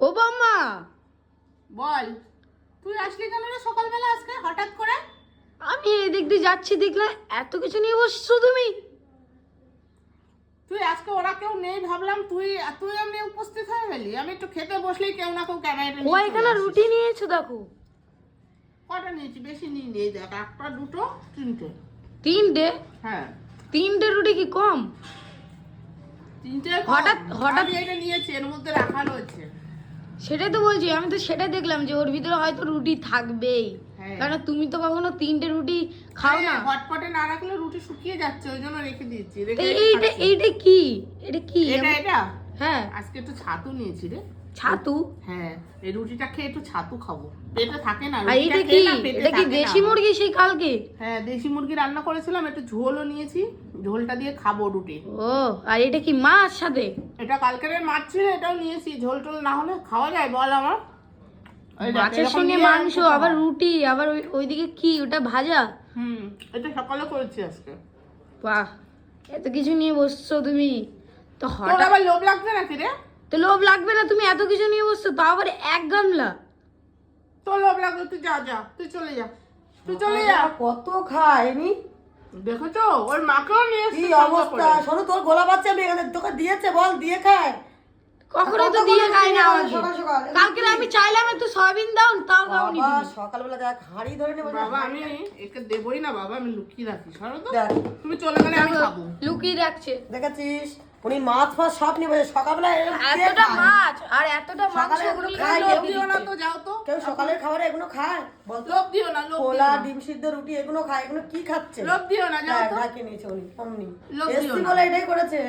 ও বাম্মা বল তুই আসলি কেন রে সকালবেলা আজকে হঠাৎ করে? আমি এদিক দিয়ে যাচ্ছি দেখলাম এত কিছু নিয়ে বসছো তুমি। তুই আজকে ওরা কেউ নেই ভাবলাম তুই তুই এমনি উপস্থিত হয়ে গেলি। আমি একটু খেতে বসলেই কেউ না কেউ ক্যামেরাটা ও এখানে রুটি নিয়েছো দেখো। কটা নিয়েছি? বেশি নিয়ে নিয়ে দেখ একটা দুটো তিনটে। তিনটে? হ্যাঁ। তিনটে রুটি কি কম? তিনটে হঠাৎ- হঠাৎ- এটা নিয়েছি এর মধ্যে রাখা রয়েছে। সেটাই তো বলছি আমি তো সেটাই দেখলাম যে ওর ভিতরে হয়তো রুটি থাকবেই। হ্যাঁ। কারণ তুমি তো কখনো তিনটে রুটি খাও না। হটপটে না রাখলে রুটি শুকিয়ে যাচ্ছে ওই জন্য রেখে দিয়েছি এইটা এইটা কি? এটা কি? এটা এটা। হ্যাঁ। আজকে একটু ছাতু নিয়েছি রে। ছাতু? হ্যাঁ এই রুটিটা খেয়ে একটু ছাতু খাব। পেটে থাকে না এটা কি? এটা কি দেশি মুরগি সেই কালকে? হ্যাঁ দেশি মুরগি রান্না করেছিলাম একটু ঝোলও নিয়েছি ঝোলটা দিয়ে খাব রুটি। ও আর এটা কি মাছ সাথে? এটা কালকের মাছ ছিল এটাও নিয়েছি ঝোল টোল না হলে খাওয়া যায় বল আমার। মাছের সঙ্গে মাংস আবার রুটি আবার ওই- ওইদিকে কি? ওটা ভাজা? হুম এটা সকালে করেছি আজকে। বাহ এত কিছু নিয়ে বসছো তুমি। তো হঠাৎ আবার লোভ লাগবে নাকি রে? তো লোভ লাগবে না তুমি এত কিছু নিয়ে বসছো তাও আবার এক গামলা। তো লোভ লাগবে তুই যা যা তুই চলে যা তুই চলে যা। কত খায়নি দেখেছ? ওর মাকেও নিয়ে কি অবস্থা। শোনো তোর গোলা বাচ্চা আমি এখানে তোকে দিয়েছে বল দিয়ে খায়। কখনো তো দিয়ে খায় খাই না সকাল সকাল? কালকে চাইলাম একটু সয়াবিন দাও তাও দাওনি বাবা সকালবেলা দেখ হাঁড়ি ধরে নেব বাবা আমি একে দেবই না বাবা আমি লুকিয়ে রাখি সরো তো। তুমি চলে গেলে আমি খাব। লুকিয়ে রাখছে। দেখেছিস? উনি মাছ ফাছ সব নিয়ে বসে সকালবেলা এতটা খায়? মাছ আর এতটা মাংস এগুলো লোভ দিও না তো যাও তো। কেউ সকালের খাবারে এগুলো খায়? বলতো লোভ দিও না লোভ কোলা ডিম সিদ্ধ রুটি এগুলো খায় এগুলো কি খাচ্ছে? লোভ দিও না যাও তো। নিয়েছে উনি অমনি। লোভ দিও না। বলে এটাই করেছে।